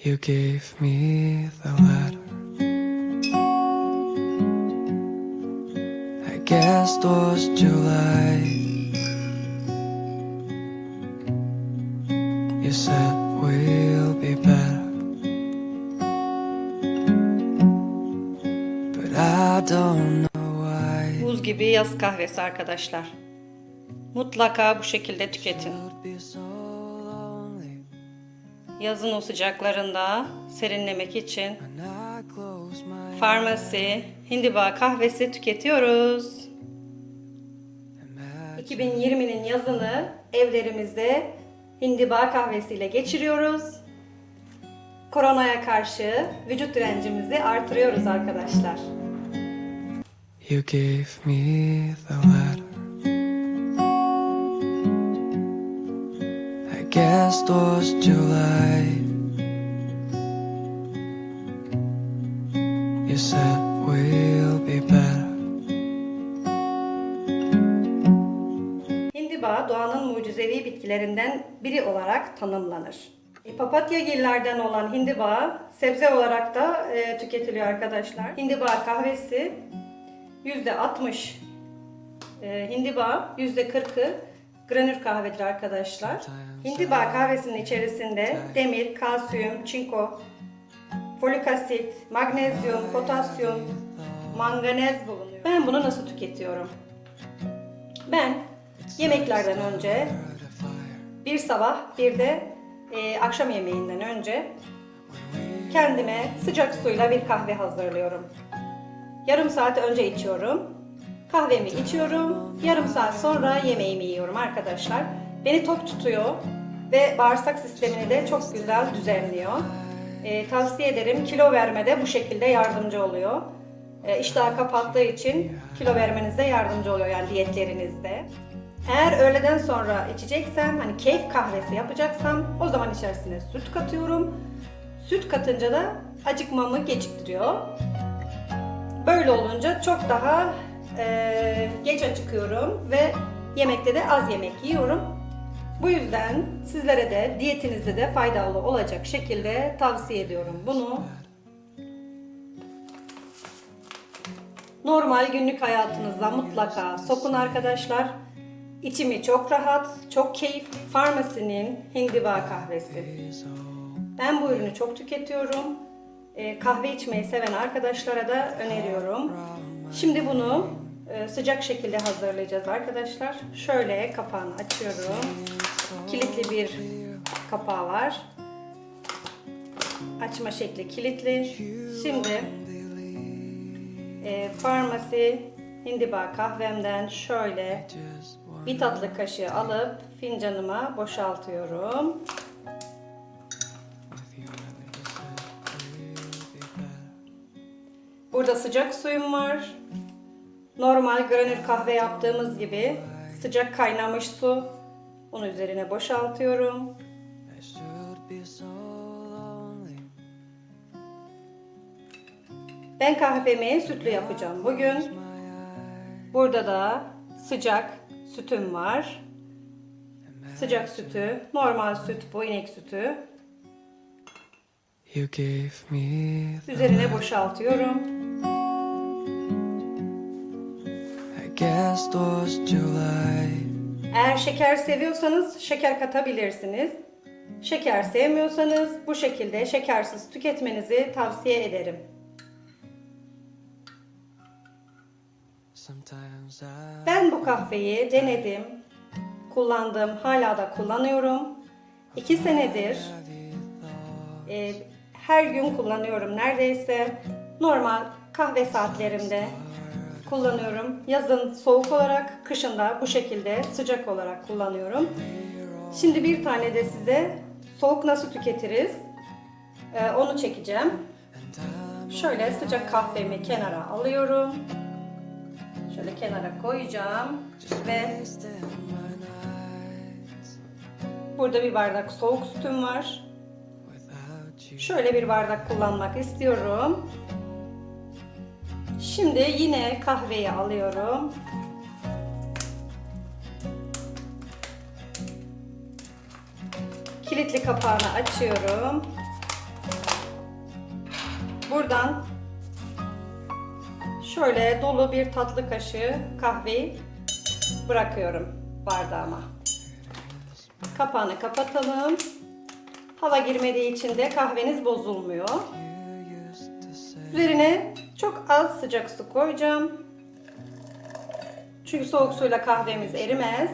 You gave me the letter. I guess it was July. You said we'll be better. But I don't know why. Buz gibi yaz kahvesi arkadaşlar. Mutlaka bu şekilde tüketin. Yazın o sıcaklarında serinlemek için farmasi, hindiba kahvesi tüketiyoruz. imagine. 2020'nin yazını evlerimizde hindiba kahvesiyle geçiriyoruz. Koronaya karşı vücut direncimizi artırıyoruz arkadaşlar. You gave me the letter. Guess was July. You said we'll be better. Hindiba doğanın mucizevi bitkilerinden biri olarak tanımlanır. E, Papatyagillerden olan hindiba sebze olarak da e, tüketiliyor arkadaşlar. Hindiba kahvesi %60 e, hindiba, %40'ı granül kahvedir arkadaşlar. Hindiba kahvesinin içerisinde demir, kalsiyum, çinko, folik asit, magnezyum, potasyum, manganez bulunuyor. Ben bunu nasıl tüketiyorum? Ben yemeklerden önce bir sabah bir de e, akşam yemeğinden önce kendime sıcak suyla bir kahve hazırlıyorum. Yarım saat önce içiyorum. Kahvemi içiyorum. Yarım saat sonra yemeğimi yiyorum arkadaşlar. Beni tok tutuyor ve bağırsak sistemini de çok güzel düzenliyor. E, tavsiye ederim. Kilo vermede bu şekilde yardımcı oluyor. E, iştahı kapattığı için kilo vermenizde yardımcı oluyor yani diyetlerinizde. Eğer öğleden sonra içeceksem, hani keyif kahvesi yapacaksam o zaman içerisine süt katıyorum. Süt katınca da acıkmamı geciktiriyor. Böyle olunca çok daha e, geç acıkıyorum ve yemekte de az yemek yiyorum. Bu yüzden sizlere de diyetinizde de faydalı olacak şekilde tavsiye ediyorum bunu. Normal günlük hayatınızda mutlaka sokun arkadaşlar. İçimi çok rahat, çok keyifli. Farmasinin hindiba kahvesi. Ben bu ürünü çok tüketiyorum. Ee, kahve içmeyi seven arkadaşlara da öneriyorum. Şimdi bunu e, sıcak şekilde hazırlayacağız arkadaşlar. Şöyle kapağını açıyorum. Kilitli bir kapağı var. Açma şekli kilitli. Şimdi e, farmasi hindiba kahvemden şöyle bir tatlı kaşığı alıp fincanıma boşaltıyorum. Burada sıcak suyum var. Normal granül kahve yaptığımız gibi sıcak kaynamış su. Onun üzerine boşaltıyorum. Ben kahvemi sütlü yapacağım bugün. Burada da sıcak sütüm var. Sıcak sütü, normal süt bu inek sütü. Üzerine boşaltıyorum. Guess July. Eğer şeker seviyorsanız şeker katabilirsiniz. Şeker sevmiyorsanız bu şekilde şekersiz tüketmenizi tavsiye ederim. Sometimes I Ben bu kahveyi denedim, kullandım, hala da kullanıyorum. İki senedir e, her gün kullanıyorum neredeyse. Normal kahve saatlerimde kullanıyorum. Yazın soğuk olarak, kışın da bu şekilde sıcak olarak kullanıyorum. Şimdi bir tane de size soğuk nasıl tüketiriz e, onu çekeceğim. Şöyle sıcak kahvemi kenara alıyorum. Şöyle kenara koyacağım ve burada bir bardak soğuk sütüm var. Şöyle bir bardak kullanmak istiyorum. Şimdi yine kahveyi alıyorum. Kilitli kapağını açıyorum. şuradan şöyle dolu bir tatlı kaşığı kahveyi bırakıyorum bardağıma. Kapağını kapatalım. Hava girmediği için de kahveniz bozulmuyor. Üzerine çok az sıcak su koyacağım. Çünkü soğuk suyla kahvemiz erimez.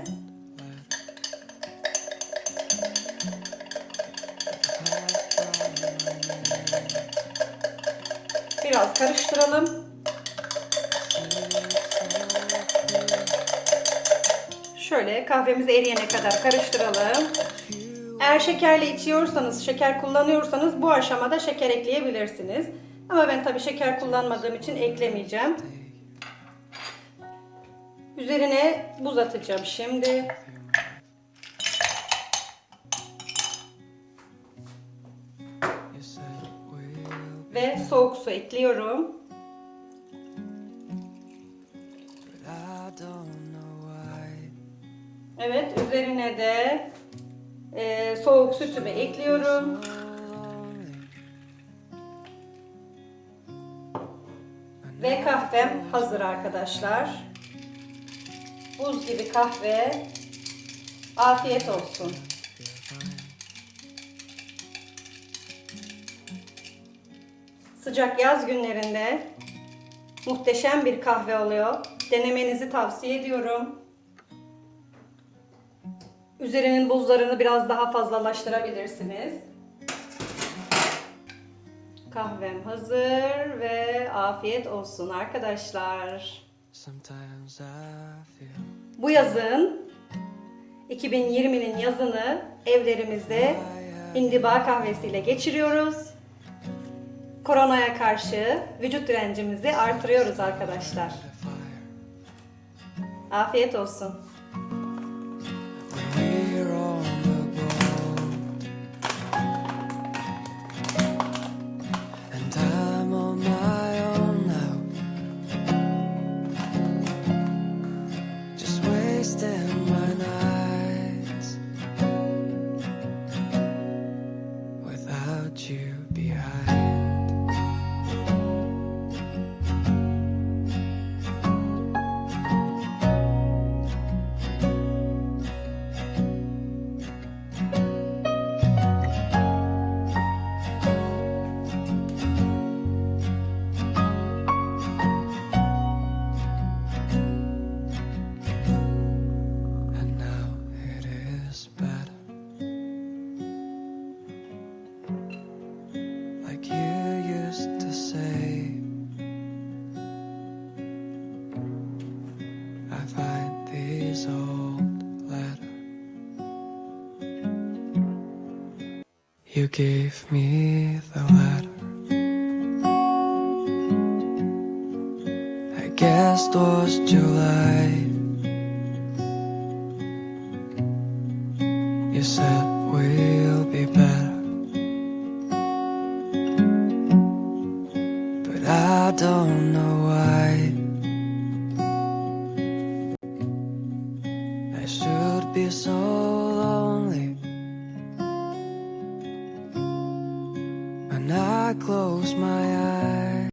Biraz karıştıralım. Şöyle kahvemiz eriyene kadar karıştıralım. Eğer şekerli içiyorsanız, şeker kullanıyorsanız bu aşamada şeker ekleyebilirsiniz. Ama ben tabii şeker kullanmadığım için eklemeyeceğim. Üzerine buz atacağım şimdi. Ve soğuk su ekliyorum. Evet, üzerine de e, soğuk sütümü ekliyorum. Ve kahvem hazır arkadaşlar. Buz gibi kahve. Afiyet olsun. Sıcak yaz günlerinde muhteşem bir kahve oluyor. Denemenizi tavsiye ediyorum. Üzerinin buzlarını biraz daha fazlalaştırabilirsiniz. Kahvem hazır ve afiyet olsun arkadaşlar. Bu yazın 2020'nin yazını evlerimizde indiba kahvesiyle geçiriyoruz. Koronaya karşı vücut direncimizi artırıyoruz arkadaşlar. Afiyet olsun. Gave me the letter I guess it was July You said we'll be better. But I don't know why.